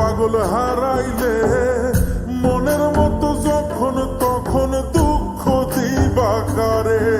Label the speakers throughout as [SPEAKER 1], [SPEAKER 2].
[SPEAKER 1] পাগল হারাইলে মনের মতো যখন তখন দুঃখ দিবা কারে?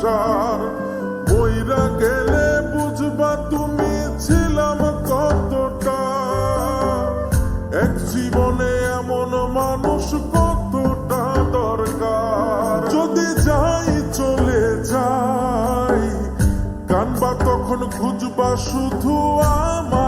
[SPEAKER 1] সংসার। গেলে বুঝবা তুমি ছিলাম কতটা। এক জীবনে এমন মানুষ কতটা দরকার। যদি যাই, চলে যাই। কানবা তখন খুঁজবা শুধু আমারে